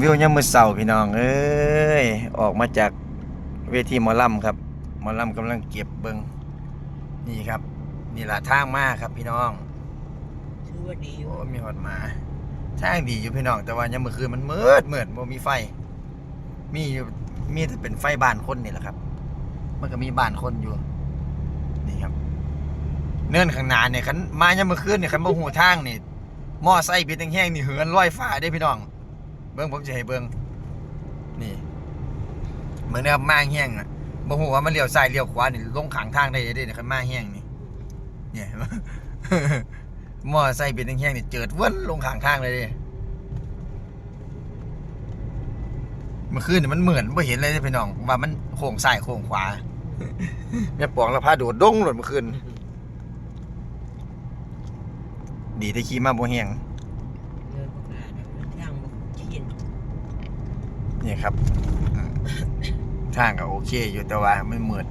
วิวยามมื้อเช้าพี่น้อง เอ้ย ออกมาจากเวทีหมอลำครับหมอลำกำลังเก็บเบิงนี่ครับ นี่ล่ะทางมาครับพี่น้องถือว่าดีอยู่โอ้มีหอดหมาทางดีอยู่พี่น้อง แต่ว่ายามมื้อคืนมันมืดมืดบ่มีไฟ มีอยู่มีแต่เป็นไฟบ้านคนนี่แหละครับ มันก็มีบ้านคนอยู่ นี่ครับ เนื่นข้างหน้าเนี่ยคันมายามมื้อคืนเนี่ยคันบ่ฮู้ทางนี่มอไซค์เป็นแห้งๆนี่เหินลอยฟ้าได้พี่น้องเบิ่งผมจะให้เบิ่งนี่เหมือนกับมาแห้งน่ะบ่ฮู้ว่ามันเลี้ยวซ้ายเลี้ยวขวานี่ลงข้างทางได้เด้เนี่ยคันมาแห้งนี่เนี่ยมอไซค์เป็นแห้งๆนี่เจิดเว้นลงข้างทางเลยเด้เมื่อคืนนี่มันเหมือนบ่เห็นเลยเด้พี่น้อง ว่ามันโค้งซ้ายโค้งขวาแม่ปองแล้วพาโดดดงหล่นเมื่อคืนดีที่ขี่มาบ่แห้ง เลยประกาศมันทางบ่กิน นี่ครับอืมทางก็โอเค อยู่แต่ว่าไม่เหมือน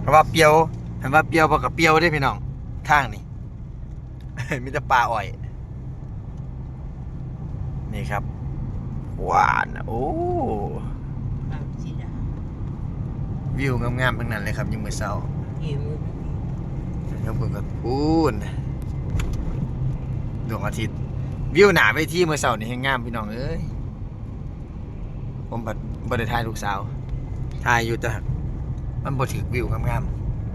เพราะว่าเปรียวเห็นว่าเปรียวพอกับเปรียวได้พี่น้องทางนี่มีแต่ปลาอ้อย นี่ครับหวานนะโอ้บางสิดาวิวงามๆทั้งนั้นเลยครับยังมือเศร้าหิวครับผมก็พูนดวงอาทิตย์ วิวหนาไปที่เมื่อเสาร์นี่ให้งามพี่น้องเอ้ยผมบัดบัดถ่ายลูกสาวถ่ายอยู่แต่มันบ่ถึกวิวงาม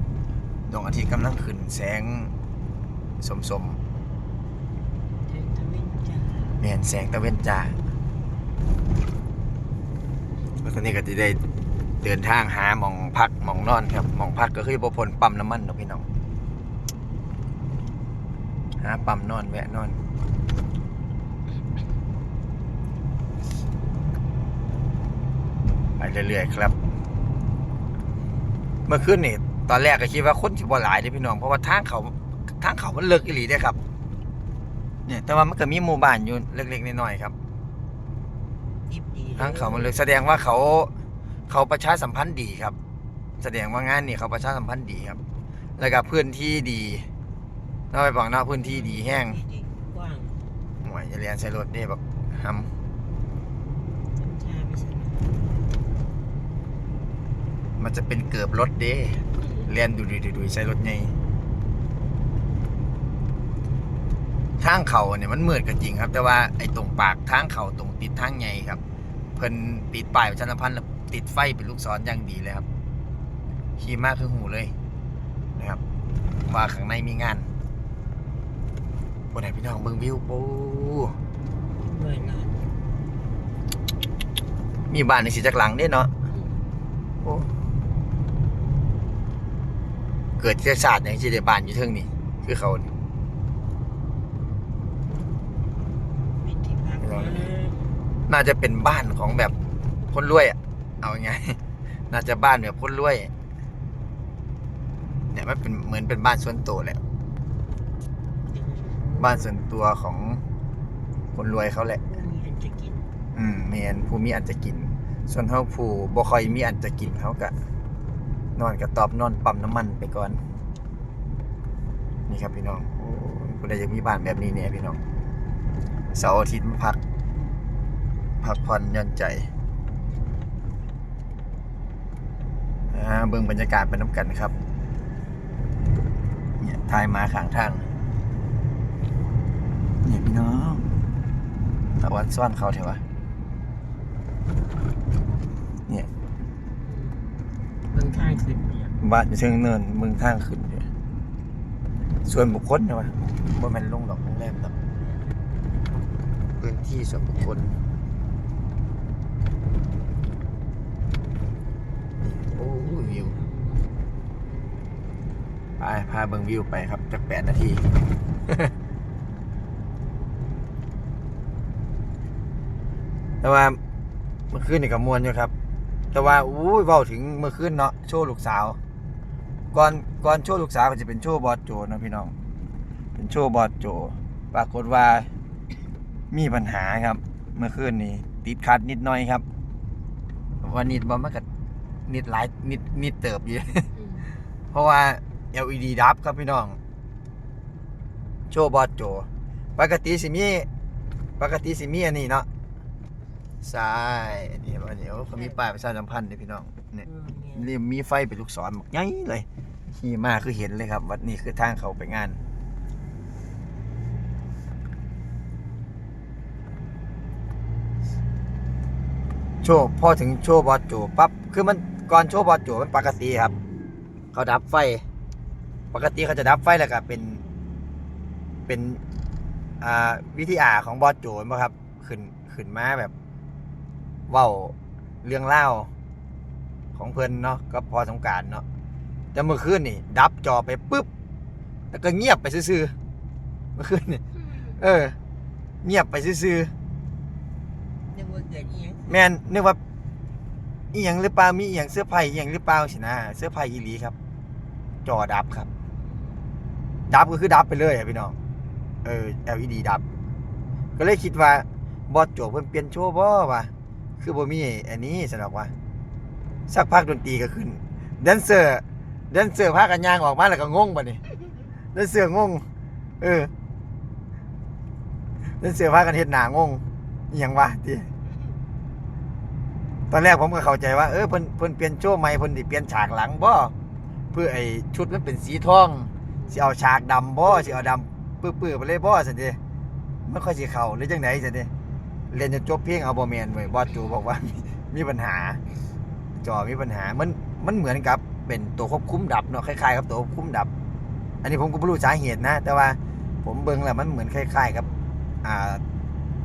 ๆดวงอาทิตย์กำลังขึ้นแสงสมสมเดินตะเวนแม่นแสงตะเวนจ้าแล้วตอนนี้ก็จะได้เดินทางหาหมองพักหมองนอนครับหมองพักก็คือบ่พ้นปั๊มน้ำมันเนาะพี่น้องหาปั๊มนอนแวะนอน ไป เรื่อยๆครับ เมื่อคืนนี่ตอนแรกก็คิดว่าคนสิบ่หลายเด้พี่น้องเพราะว่าทางเขาทางเขามันเลิกอีหลีเด้ครับเนี่ยแต่ว่ามันก็มีหมู่บ้านอยู่เล็กๆน้อยๆครับดิบดีทางเขามันเลิกแสดงว่าเขาเขาประชาสัมพันธ์ดีครับ แสดงว่างานนี่เขาประชาสัมพันธ์ดีครับ แล้วก็พื้นที่ดีเราไปบอกเนาะพื้นที่ดีแห้งดีกว้างหวยจะเรียนใส่รถได้แบบททำชาไม่ใช่นะำ มันจะเป็นเกือบรถเด้เรียนดูดูดูใส่รถไงทางเขาเนี่ยมันมืดก็จริงครับ แต่ว่าไอ้ตรงปากทางเขาตรงติดทางใหญ่ครับ เพิ่นติดป้ายประชาสัมพันธ์แล้วติดไฟเป็นลูกศรอย่างดีเลยครับขี่มากคือหูเลยนะครับ ว่าข้างในมีงานบนไหนพี่น้องเบิ่งวิวปูเมื่อยนานมีบ้านในสีจักหลังเด้เนาะโอ้ เกิดเชื้อชาติอย่างที่ได้บ้านอยู่เทิงนี่คือเขานี่มีที่พักนะน่าจะเป็นบ้านของแบบคนรวยอะเอาไง น่าจะบ้านแบบคนรวย เนี่ยมันเป็นเหมือนเป็นบ้านส่วนตัวแหละ บ้านส่วนตัวของคนรวยเขาแหละมีอันจะกินอืมแมนผู้มีอันจะกิน ส่วนเฮาผู้บ่ค่อยมีอันจะกินเขาก็ นอนกระตอบนอนปั๊มน้ำมันไปก่อน นี่ครับพี่น้องโอ้ยผู้ใดอยากมีบ้านแบบนี้เนี่ยพี่น้องเสาร์อาทิตย์มาพัก พักผ่อนย่อนใจเบิ่งบรรยากาศไปน้ำกันครับ เนี่ยทายมาขางทางเนี่ยพี่น้องตะวันซ่อนเขาเถอะวะ เนี่ย เมือ งทางขึ้นเนี่ยบ้านอยู่เชิงเนินเมืองทางขึ้นอยู่ส่วนบุคคลนะวะบ่แม่นลงดอกโรงแรมดอกพื้นที่ส่วนบุคคลโอ้วิวไปพาเบิงวิวไปครับจากแปดนาที แต่ว่าเมื่อคืนนี่ก็มวนอยู่ครับ แต่ว่าอู้ยเว้าถึงเมื่อคืนเนาะโชว์ลูกสาวก่อนก่อนโชว์ลูกสาวก็จะเป็นโชว์บอสโจนะพี่น้อง เป็นโชว์บอสโจ ปรากฏว่ามีปัญหาครับ เมื่อคืนนี้ติดขัดนิดหน่อยครับว่านิดบ่มันก็นิดหลายนิดนิดเติบอยู่เพราะว่า LED ดับครับพี่น้อง โชว์บอสโจ ปกติสิมีปกติสิมีอันนี้เนาะ ซ้ายอันนี้อันนี้โอ้เขามีป้ายประชาสัมพันธ์เด้อพี่น้องเนี่ยเออเนี่ยเรียมมีไฟเป็นลูกศรบอกใหญ่เลยขี่มาคือเห็นเลยครับวัดนี้คือทางเขาไปงานโชว์พอถึงโชว์บอสโจปั๊บคือมันก่อนโชว์บอสโจมันปกติครับ เขาดับไฟ ปกติเขาจะดับไฟแล้วก็เป็น เป็นอ่าวิธีอาของบอสโจนป่ะครับ ขึ้นขึ้นมาแบบ เว้าเรื่องเล่าวของเพิ่นเนาะก็พอสงกรารเนาะแต่เมื่อคืนนี่ ดับจอไปปุ๊บแล้วก็เงียบไปซื่อๆเมื่อคืนนี่เออ เงียบไปซื่อๆนึกว่าเกิดอีหยังแม่นนึกว่าอีหยังหรือเปล่ามีอีหยังเสื้อผ้าอีหยังหรือเปล่าสินะเสื้อผ้าอีหลีครับ จอดับครับ ดับก็คือดับไปเลยอะพี่น้องเออ LED ดับ ก็เลยคิดว่าบอสโจเพิ่นเปลี่ยนโชว์บ่วะ คือบ่มีอันนี้สนอกว่าสักพักดนตรีก็ขึ้นแดนเซอร์แดนเซอร์พากันย่างออกมาแล้วก็งงบัดนี้แดนเซอร์งง เออแดนเซอร์พากันเฮ็ดหน้างงอีหยังวะติตอนแรกผมก็เข้าใจว่าเออเพิ่นเพิ่นเปลี่ยนโชว์ใหม่เพิ่นสิเปลี่ยนฉากหลังบ่เพื่อไอ้ชุดมันเป็นสีทองสิเอาฉากดำบ่สิเอาดำปื้อๆไปเลยบ่ซั่นเด้มันค่อยสิเข้าหรือจังไดซั่นเด้ เล่นจนจบเพลงเอาบ่แมนเว้บอสจูบอกว่ามีปัญหา จอมีปัญหามันมันเหมือนกับเป็นตัวควบคุมดับเนาะคล้ายๆกับตัวควบคุมดับ อันนี้ผมก็บ่รู้สาเหตุนะ แต่ว่าผมเบิ่งแล้วมันเหมือนคล้ายๆกับอ่า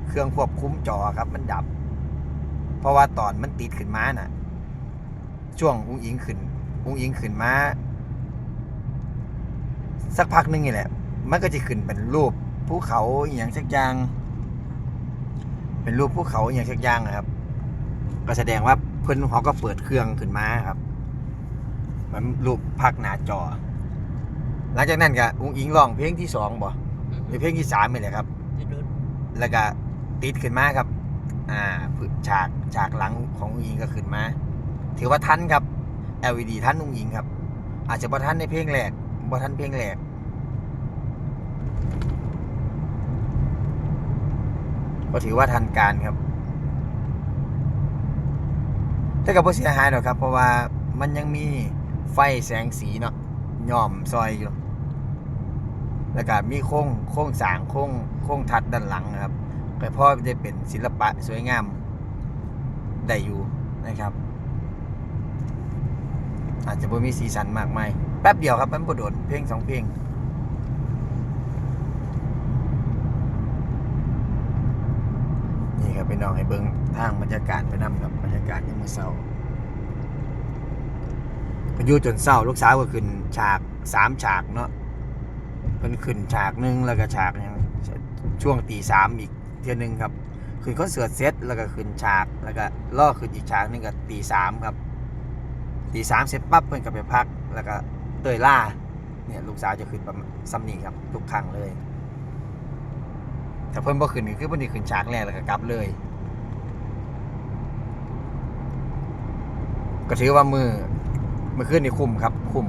เครื่องควบคุมจอครับ มันดับ เพราะว่าตอนมันติดขึ้นมาน่ะ ช่วงอุ้งอิงขึ้นอุ้งอิงขึ้นมาสักพักนึงนี่แหละ มันก็จะขึ้นเป็นรูปภูเขาอย่างสักอย่าง เป็นรูปภูเขาอหย่างสักอย่างนะครับ ก็แสดงว่าเพื่อนเขาก็เปิดเครื่องขึ้นมาครับเหมันรูปพักหน้าจอ หลังจากนั้นก็อุ้งอิงร้องเพลงที่สองบ่หรือเพลงที่สามนี่แหละครับจะโดนแล้วก็ติดขึ้นมาครับ อ่าฉากฉากหลังของอุ้งอิงก็ขึ้นมา ถือว่าทันครับ LED ทันอุ้งอิงครับ อาจจะบ่ทันในเพลงแรกบ่ทันเพลงแรก ก็ถือว่าทันการครับแต่กับบ่เสียหายหรอกครับ เพราะว่ามันยังมีไฟแสงสีเนาะย่อมซอยอยู่แล้วก็มีโค้งโค้งสางโค้งโค้งทัดด้านหลังครับก็พอได้เป็นศิลปะสวยงามได้อยู่นะครับ อาจจะบ่มีสีสันมากมายแป๊บเดียวครับมันบ่โดนเพลงสองเพลง นี่ครับพี่น้องให้เบิ่งทางบรรยากาศไปนํครับบรรยากาศยามมื้อเช้าก็อยู่จนเช้าลูกสาวก็ขึ้นฉากสามฉากเนาะเพิ่นขึ้นฉากหนึ่งแล้วก็ฉากยังช่วงตีสามอีกเที่ยนึงครับขึ้นคอนเสิร์ตเสร็จแล้วก็ขึ้นฉากแล้วก็ล่อขึ้นอีกฉากหนึงก็ตีสามครับตีสามเสร็จปั๊บเพิ่นก็ไปพัก แล้วก็เตยล่าเนี่ยลูกสาวจะขึ้นประมาณซัมนี่ครับทุกครั้งเลย แต่เพิ่นบ่ขึ้นก็คือเพิ่นสิขึ้นฉากแรกแล้วก็กลับเลย ก็ถือว่ามือมือขึ้นนี่คุ้มครับ คุ้ม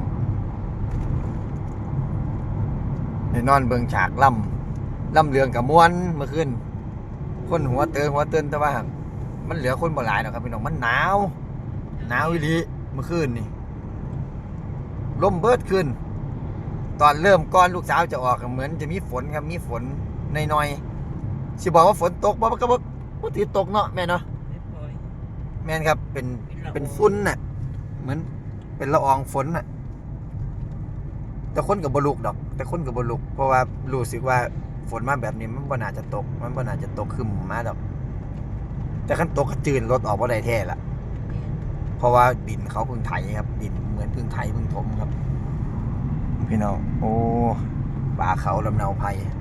ได้นอนเบิงฉากล่ำล่ำเรืองกับม้วนเมื่อคืนคนหัวเตือนหัวเตือนแต่ว่า มันเหลือคนบ่หลายหรอกครับพี่น้องมันหนาวหนาวอีหลีเมื่อคืนนี่ลมเบิดขึ้น ตอนเริ่มก่อนลูกสาวจะออกเหมือนจะมีฝนครับมีฝนน้อยๆ สิบอกว่าฝนตกบ่มันก็บ่บ่ติดตกเนาะแม่เนาะไม่ปล่อย แม่นครับ เป็นเป็นละอองเป็นฝุ่นน่ะ เหมือนเป็นละอองฝนน่ะ แต่คนกับบลุกดอก แต่คนกับบลุก เพราะว่ารู้สึกว่าฝนมาแบบนี้มันบ่น่าจะตก มันบ่น่าจะตกขึ้นมาดอก แต่คันตกก็จืนรถออกบ่ได้แท้ละ เพราะว่าดินเขาเพิ่งไถครับ ดินเหมือนเพิ่งไถเพิ่งถมครับ พี่น้องโอ้ป่าเขาลำเนาไพรอยู่อุ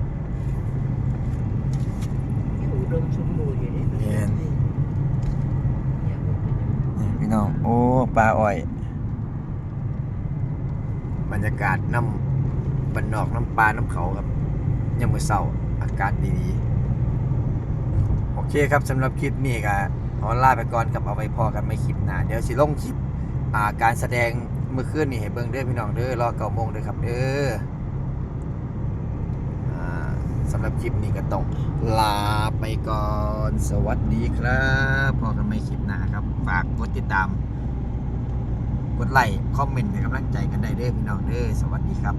ดมสมบูรณ์อยู่นี่เห็นอย่าบอกเป็นอย่างนั้นนี่พี่น้อง โอ้ ปลาอ้อย บรรยากาศน้ำบันนอกน้ำปลาน้ำเขาครับยามมื้อเช้าอากาศดีๆ โอเคครับสำหรับคลิปนี้ก็ขอลาไปก่อนกับเอาไว้พอกันไม่คลิปหน้าเดี๋ยวสิลงคลิปอ่าการแสดงเมื่อคืนนี่ให้เบิ่งเด้อพี่น้องเด้อรอเก้าโมงเด้อครับเด้ออ่าสำหรับ คลิปนี้ก็ต้องลาไปก่อน สวัสดีครับพอกันไม่คลิปหน้าครับ ฝากกดติดตาม กดไลค์ คอมเมนต์ให้กำลังใจกันได้เด้อพี่น้องเด้อ สวัสดีครับ